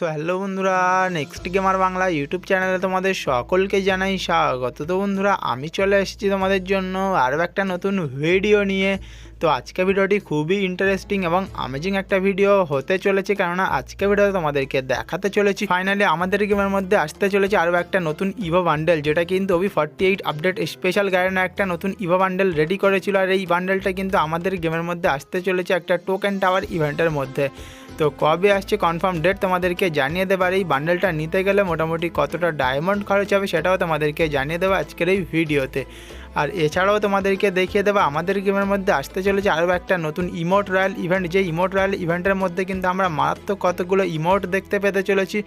So hello বন্ধুরা next gamer Bangla YouTube চ্যানেলে তোমাদের সকলকে জানাই স্বাগত। তো বন্ধুরা, আমি চলে এসেছি তোমাদের জন্য আরও একটা নতুন ভিডিও নিয়ে। তো আজকে ভিডিওটি খুবই ইন্টারেস্টিং এবং আমেজিং একটা ভিডিও হতে চলেছে, কেননা আজকে ভিডিওতে তোমাদেরকে দেখাতে চলেছি। ফাইনালি আমাদের গেমের মধ্যে আসতে চলেছে আরও একটা নতুন ইভো বান্ডেল যেটা কিন্তু OB forty eight update special Guyana একটা নতুন ইভো বান্ডেল রেডি করেছিল। আর এই বান্ডেলটা কিন্তু আমাদের গেমের মধ্যে আসতে চলেছে একটা টোকেন টাওয়ার ইভেন্টের মধ্যে। তো কবে আসছে কনফার্ম ডেট তোমাদেরকে জানিয়ে দেবো আর এই বান্ডেলটা নিতে গেলে মোটামুটি কতটা ডায়মন্ড খরচ হবে সেটাও তোমাদেরকে জানিয়ে দেবো আজকের এই ভিডিওতে আর এছাড়াও তোমাদেরকে দেখিয়ে দেবো, আমাদের গেমের মধ্যে আসতে চলেছে আরও একটা নতুন ইমোট রয়্যাল ইভেন্ট যে ইমোট রয়্যাল ইভেন্টের মধ্যে কিন্তু আমরা মারাত্মক কতগুলো ইমোট দেখতে পেতে চলেছি।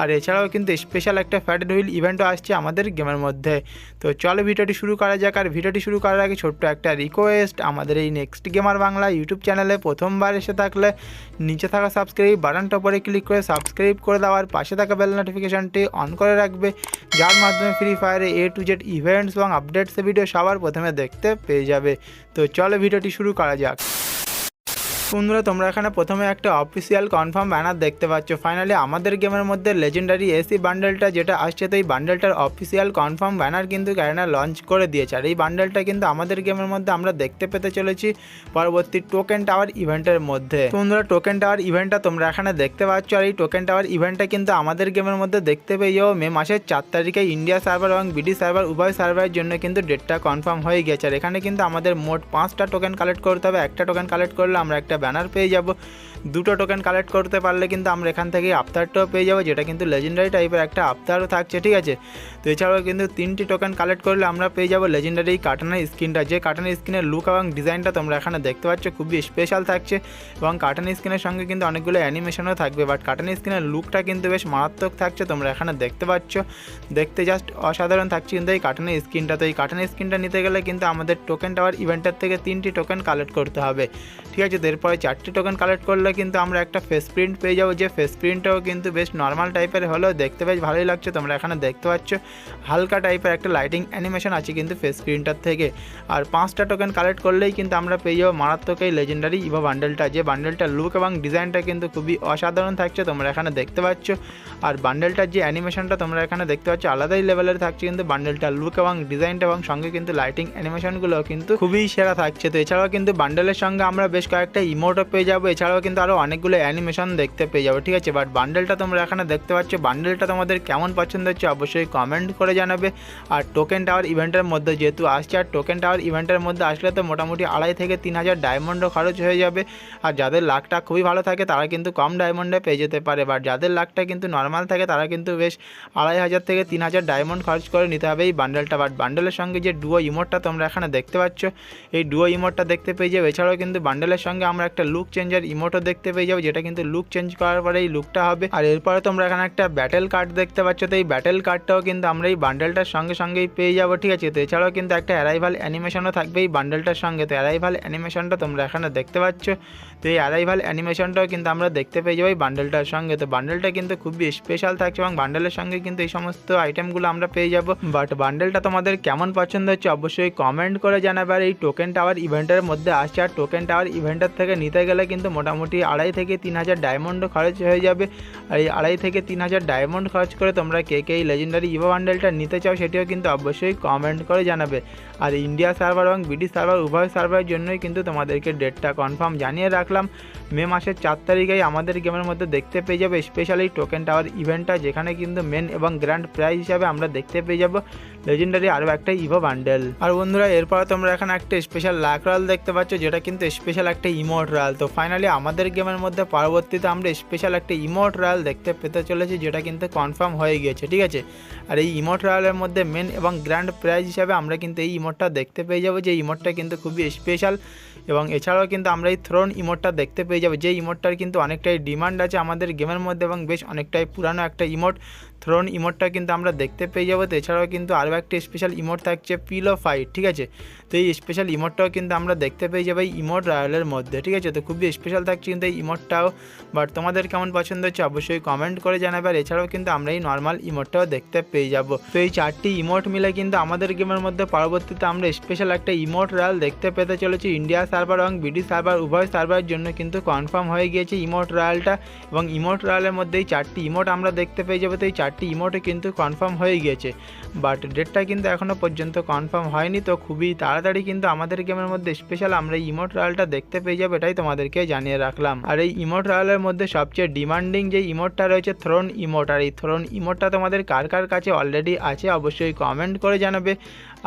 আর এছাড়াও কিন্তু স্পেশাল একটা ফ্যাটেড হুইল ইভেন্টও আসছে আমাদের গেমের মধ্যে। তো চলো ভিডিওটি শুরু করা যাক। আর ভিডিওটি শুরু করার আগে ছোট্ট একটা রিকোয়েস্ট আমাদের এই নেক্সট গেমার বাংলা ইউটিউব চ্যানেলে প্রথমবার এসে থাকলে নিচে থাকা সাবস্ক্রাইব বাটনটা উপরে ক্লিক করে সাবস্ক্রাইব করে দেওয়ার পাশে থাকা বেল নোটিফিকেশানটি অন করে রাখবে। যার মাধ্যমে ফ্রি ফায়ারে এ টু জেড ইভেন্টস এবং আপডেটস ভিডিও সবার প্রথমে দেখতে পেয়ে যাবে। তো চলো ভিডিওটি শুরু করা যাক। বন্ধুরা, তোমরা এখানে প্রথমে একটা অফিসিয়াল কনফার্ম ব্যানার দেখতে পাচ্ছ। ফাইনালি আমাদের গেমের মধ্যে লেজেন্ডারি এসি বান্ডেলটা যেটা আসছে, তো এই বান্ডেলটার অফিসিয়াল কনফার্ম ব্যানার কিন্তু ক্যারেনা লঞ্চ করে দিয়েছে। আর এই বান্ডেলটা কিন্তু আমাদের গেমের মধ্যে আমরা দেখতে পেতে চলেছি পরবর্তী টোকেন টাওয়ার ইভেন্টের মধ্যে। বন্ধুরা টোকেন টাওয়ার ইভেন্টটা তোমরা এখানে দেখতে পাচ্ছ। আর এই টোকেন টাওয়ার ইভেন্টটা কিন্তু আমাদের গেমের মধ্যে দেখতে পেয়ে যাও মে মাসের চার তারিখে ইন্ডিয়া সার্ভার এবং বিডি সার্ভার উভয় সার্ভারের জন্য কিন্তু ডেটটা কনফার্ম হয়ে গেছে। আর এখানে কিন্তু আমাদের মোট পাঁচটা টোকেন কালেক্ট করতে হবে। একটা টোকেন কালেক্ট করলে আমরা একটা ব্যানার পেয়ে যাব। দুটো টোকেন কালেক্ট করতে পারলে কিন্তু আমরা এখান থেকে আফতারটাও পেয়ে যাব, যেটা কিন্তু লেজেন্ডারি টাইপের একটা আফতারও থাকছে, ঠিক আছে? তো এছাড়াও কিন্তু তিনটি টোকেন কালেক্ট করলে আমরা পেয়ে যাব লেজেন্ডারি কাটানের স্ক্রিনটা যে কাটানের স্ক্রিনের লুক এবং ডিজাইনটা তোমরা এখানে দেখতে পাচ্ছ, খুবই স্পেশাল থাকছে এবং কাটানের স্ক্রিনের সঙ্গে কিন্তু অনেকগুলো অ্যানিমেশনও থাকবে বাট কাটানের স্ক্রিনের লুকটা কিন্তু বেশ মারাত্মক থাকছে, তোমরা এখানে দেখতে পাচ্ছ। দেখতে জাস্ট অসাধারণ থাকছে কিন্তু এই কাটানের স্ক্রিনটা তো এই কাটানের স্ক্রিনটা নিতে গেলে কিন্তু আমাদের টোকেন টাওয়ার ইভেন্টের থেকে তিনটি টোকেন কালেক্ট করতে হবে, ঠিক আছে? এরপরে চারটি টোকেন কালেক্ট করলে কিন্তু আমরা একটা ফেস প্রিন্ট পেয়ে যাব। যে ফেস প্রিন্টটাও কিন্তু বেশ নর্মাল টাইপের হলেও দেখতে বেশ ভালোই লাগছে। তোমরা এখানে দেখতে পাচ্ছ, হালকা টাইপের একটা লাইটিং অ্যানিমেশন আছে কিন্তু ফেস প্রিন্টার থেকে। আর পাঁচটা টোকেন কালেক্ট করলেই কিন্তু আমরা পেয়ে যাব মারাত্মক এই লেজেন্ডারি ইভো বান্ডেলটা যে বান্ডেলটার লুক এবং ডিজাইনটা কিন্তু খুবই অসাধারণ থাকছে, তোমরা এখানে দেখতে পাচ্ছ। আর বান্ডেলটার যে অ্যানিমেশনটা তোমরা এখানে দেখতে পাচ্ছ, আলাদাই লেভেলের থাকছে কিন্তু বান্ডেলটার লুক এবং ডিজাইনটা এবং সঙ্গে কিন্তু লাইটিং অ্যানিমেশনগুলো কিন্তু খুবই সেরা থাকছে। তো এছাড়াও কিন্তু বান্ডেলের সঙ্গে আমরা বেশ কয়েকটা ইমোটও পেয়ে যাব। এছাড়াও কিন্তু আরও অনেকগুলো অ্যানিমেশন দেখতে পেয়ে যাব, ঠিক আছে? বাট বান্ডেলটা তোমরা এখানে দেখতে পাচ্ছ। বান্ডেলটা তোমাদের কেমন পছন্দ হচ্ছে অবশ্যই কমেন্ট করে জানাবে। আর টোকেন টাওয়ার ইভেন্টের মধ্যে যেহেতু আসছে, আর টোকেন টাওয়ার ইভেন্টের মধ্যে আসলে তো মোটামুটি আড়াই থেকে তিন হাজার ডায়মন্ডও খরচ হয়ে যাবে। আর যাদের লাখটা খুবই ভালো থাকে, তারা কিন্তু কম ডায়মন্ডে পেয়ে যেতে পারে। বাট যাদের লাখটা কিন্তু নর্মাল থাকে, তারা কিন্তু বেশ আড়াই হাজার থেকে তিন হাজার ডায়মন্ড খরচ করে নিতে হবে এই বান্ডেলটা বাট বান্ডেলের সঙ্গে যে ডুয়ো ইমোটটা তোমরা এখানে দেখতে পাচ্ছ, এই ডুয়ো ইমোটটা দেখতে পেয়ে যাবে এছাড়াও কিন্তু বান্ডেলের সঙ্গে আমরা একটা লুক চেঞ্জার ইমোটও দেখতে পেয়ে যাব, যেটা কিন্তু লুক চেঞ্জ করার পরে এই লুকটা হবে। আর এরপরে তোমরা এখানে একটা ব্যাটেল কার্ড দেখতে পাচ্ছ, তো এই ব্যাটেল কার্ডটাও কিন্তু আমরা এই বান্ডেলটার সঙ্গে সঙ্গেই পেয়ে যাব, ঠিক আছে? তো এছাড়াও কিন্তু একটা অ্যারাইভাল অ্যানিমেশনও থাকবে এই বান্ডেলটার সঙ্গে। তো অ্যারাইভাল অ্যানিমেশনটা তোমরা এখানে দেখতে পাচ্ছ। তো এই অ্যারাইভাল অ্যানিমেশনটাও কিন্তু আমরা দেখতে পেয়ে যাব এই বান্ডেলটার সঙ্গে। তো বান্ডেলটা কিন্তু খুবই স্পেশাল থাকছে এবং বান্ডেলের সঙ্গে কিন্তু এই সমস্ত আইটেমগুলো আমরা পেয়ে যাব। বাট বান্ডেলটা তোমাদের কেমন পছন্দ হচ্ছে অবশ্যই কমেন্ট করে জানাবে। আর এই টোকেন টাওয়ার ইভেন্টের মধ্যে আসছে। আর টোকেন টাওয়ার ইভেন্টের থেকে নিতে গেলে কিন্তু মোটামুটি আড়াই থেকে তিন হাজার ডায়মন্ড খরচ হয়ে যাবে। আর এই আড়াই থেকে তিন হাজার ডায়মন্ড খরচ করে তোমরা কে কে এই লেজেন্ডারি ইভো বান্ডেলটা নিতে চাও সেটিও কিন্তু অবশ্যই কমেন্ট করে জানাবে। আর ইন্ডিয়া সার্ভার এবং ব্রিটিশ সার্ভার উভয় সার্ভারের জন্যই কিন্তু তোমাদেরকে ডেটটা কনফার্ম জানিয়ে রাখলাম। মে মাসের চার তারিখেই আমাদের গেমের মধ্যে দেখতে পেয়ে যাবে স্পেশালি টোকেন টাওয়ার ইভেন্টটা যেখানে কিন্তু মেন এবং গ্র্যান্ড প্রাইজ হিসাবে আমরা দেখতে পেয়ে যাব। লেজেন্ডারি আরও একটা ইভো বান্ডেল আর বন্ধুরা, এরপর তোমরা এখানে একটা স্পেশাল লাক রয়াল দেখতে পাচ্ছ, যেটা কিন্তু স্পেশাল একটা ইমোট রয়াল তো ফাইনালি আমাদের গেমের মধ্যে পরবর্তীতে আমরা স্পেশাল একটা ইমোট রয়াল দেখতে পেতে চলেছি, যেটা কিন্তু কনফার্ম হয়ে গিয়েছে, ঠিক আছে? আর এই ইমোট রয়ালের মধ্যে মেন এবং গ্র্যান্ড প্রাইজ হিসাবে আমরা কিন্তু এই ইমোটটা দেখতে পেয়ে যাব, যে ইমোটটা কিন্তু খুবই স্পেশাল এবং এছাড়াও কিন্তু আমরা এই থ্রোন ইমোটটা দেখতে পেয়ে যাব, যে ইমোটটার কিন্তু অনেকটাই ডিমান্ড আছে আমাদের গেমের মধ্যে এবং বেশ অনেকটাই পুরানো একটা ইমোট থ্রোন ইমোটটা কিন্তু আমরা দেখতে পেয়ে যাব, তো এছাড়াও কিন্তু আরও একটা স্পেশাল ইমোট থাকছে পিলো ফাইট ঠিক আছে? তো এই স্পেশাল ইমোটটাও কিন্তু আমরা দেখতে পেয়ে যাব এই ইমোট রয়্যালের মধ্যে, ঠিক আছে? তো খুবই স্পেশাল থাকছে কিন্তু এই ইমোটটাও বাট তোমাদের কেমন পছন্দ হচ্ছে অবশ্যই কমেন্ট করে জানাবে, আর এছাড়াও কিন্তু আমরা এই নর্মাল ইমোটটাও দেখতে পেয়ে যাব। তো এই চারটি ইমোট মিলে কিন্তু আমাদের গেমের মধ্যে পরবর্তীতে আমরা স্পেশাল একটা ইমোট রয়্যাল দেখতে পেতে চলেছি। ইন্ডিয়া সার্ভার এবং বিডি সার্ভার উভয় সার্ভারের জন্য কিন্তু কনফার্ম হয়ে গিয়েছে ইমোট রয়্যালটা এবং ইমোট রয়্যালের মধ্যেই চারটি ইমোট আমরা দেখতে পেয়ে যাব। তো এই চারটি ইমোটে কিন্তু কনফার্ম হয়ে গিয়েছে বাট ডেটটা কিন্তু এখনও পর্যন্ত কনফার্ম হয়নি, তো খুবই তাড়াতাড়ি কিন্তু আমাদের গেমের মধ্যে স্পেশাল আমরা ইমোট রয়্যালটা দেখতে পেয়ে যাব এটাই তোমাদেরকে জানিয়ে রাখলাম। আর এই ইমোট রয়্যালের মধ্যে সবচেয়ে ডিমান্ডিং যে ইমোটটা রয়েছে থ্রোন ইমোট আর এই থ্রোন ইমোটটা তোমাদের কার কার কাছে অলরেডি আছে অবশ্যই কমেন্ট করে জানাবে।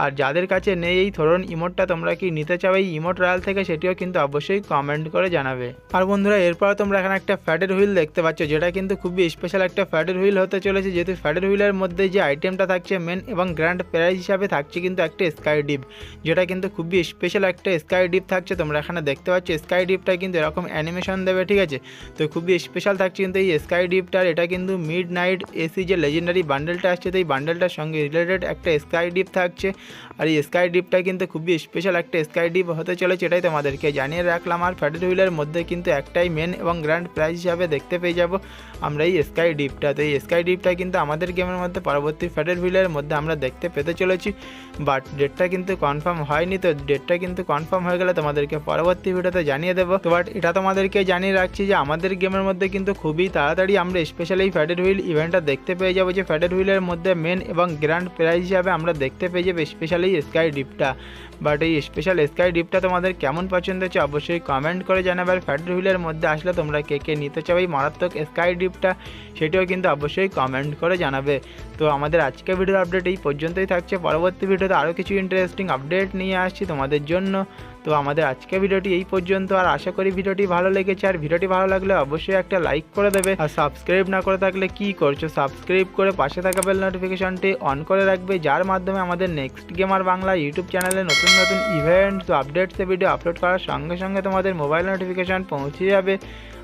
আর যাদের কাছে নেই এই থ্রোন ইমোটটা তোমরা কি নিতে চাও, এই ইমোট রয়্যাল থেকে সেটিও কিন্তু অবশ্যই কমেন্ট করে জানাবে। আর বন্ধুরা এরপর তোমরা এখানে একটা ফ্যাটের হুইল দেখতে পাচ্ছ, যেটা কিন্তু খুবই স্পেশাল একটা ফ্যাটের হুইল হতে চলেছে, যেহেতু ফ্যাটের হুইলের মধ্যে যে আইটেমটা থাকছে মেন এবং গ্র্যান্ড প্রাইজ হিসাবে থাকছে কিন্তু একটা স্কাই ডিপ যেটা কিন্তু খুবই স্পেশাল একটা স্কাই ডিপ থাকছে। তোমরা এখানে দেখতে পাচ্ছ স্কাই ডিপটা কিন্তু এরকম অ্যানিমেশন দেবে, ঠিক আছে? তো খুবই স্পেশাল থাকছে কিন্তু এই স্কাই ডিপটার এটা কিন্তু মিড নাইট এসি যে লেজেন্ডারি বান্ডেলটা আসছে, তো এই বান্ডেলটার সঙ্গে রিলেটেড একটা স্কাই ডিপ থাকছে। আর এই স্কাই ডিপটা কিন্তু খুবই স্পেশাল একটা স্কাই ডিপ হতে চলেছে, এটাই তোমাদেরকে জানিয়ে রাখলাম। আর ফ্যাটের হুইলের মধ্যে কিন্তু একটাই মেন এবং গ্র্যান্ড প্রাইজ হিসাবে দেখতে পেয়ে যাব আমরা এই স্কাই ডিপটা তো এই স্কাই ডিপটা কিন্তু আমাদের গেমের মধ্যে পরবর্তী ফ্যাটের হুইলের মধ্যে আমরা দেখতে পেতে চলেছি বাট ডেটটা কিন্তু কনফার্ম হয়নি। তো ডেটটা কিন্তু কনফার্ম হয়ে গেলে তোমাদেরকে পরবর্তী ভিডিওতে জানিয়ে দেবো। তো বাট এটা তোমাদেরকে জানিয়ে রাখছি যে আমাদের গেমের মধ্যে কিন্তু খুবই তাড়াতাড়ি আমরা স্পেশাল এই ফ্যাটের হুইল ইভেন্টটা দেখতে পেয়ে যাব, যে ফ্যাটের হুইলের মধ্যে মেন এবং গ্র্যান্ড প্রাইজ হিসাবে আমরা দেখতে পেয়ে যাব। স্পেশাল এই স্কাই ডিপটা বাট এই স্পেশাল স্কাই ডিপটা তোমাদের কেমন পছন্দ হচ্ছে অবশ্যই কমেন্ট করে জানাবে। আর ফ্যাটের হুইলের মধ্যে আসলে তোমরা কে কে নিতে চাও এই মারাত্মক স্কাই ডিপটা সেটিও কিন্তু অবশ্যই কমেন্ট করে জানাবে। তো আমাদের আজকের ভিডিওর আপডেট এই পর্যন্তই থাকছে। পরবর্তী ভিডিওতে আরও কিছু ইন্টারেস্টিং আপডেট নিয়ে আসছি তোমাদের জন্য। তো আমাদের আজকে ভিডিওটি এই পর্যন্ত, আর আশা করি ভিডিওটি ভালো লেগেছে। আর ভিডিওটি ভালো লাগলে অবশ্যই একটা লাইক করে দেবে। আর সাবস্ক্রাইব না করে থাকলে কি করছ? সাবস্ক্রাইব করে পাশে থাকা বেল নোটিফিকেশনটি অন করে রাখবে, যার মাধ্যমে আমাদের নেক্সট গেমার বাংলা ইউটিউব চ্যানেলে নতুন নতুন ইভেন্টস আপডেটসে ভিডিও আপলোড করার সঙ্গে সঙ্গে তোমাদের মোবাইল নোটিফিকেশান পৌঁছে যাবে।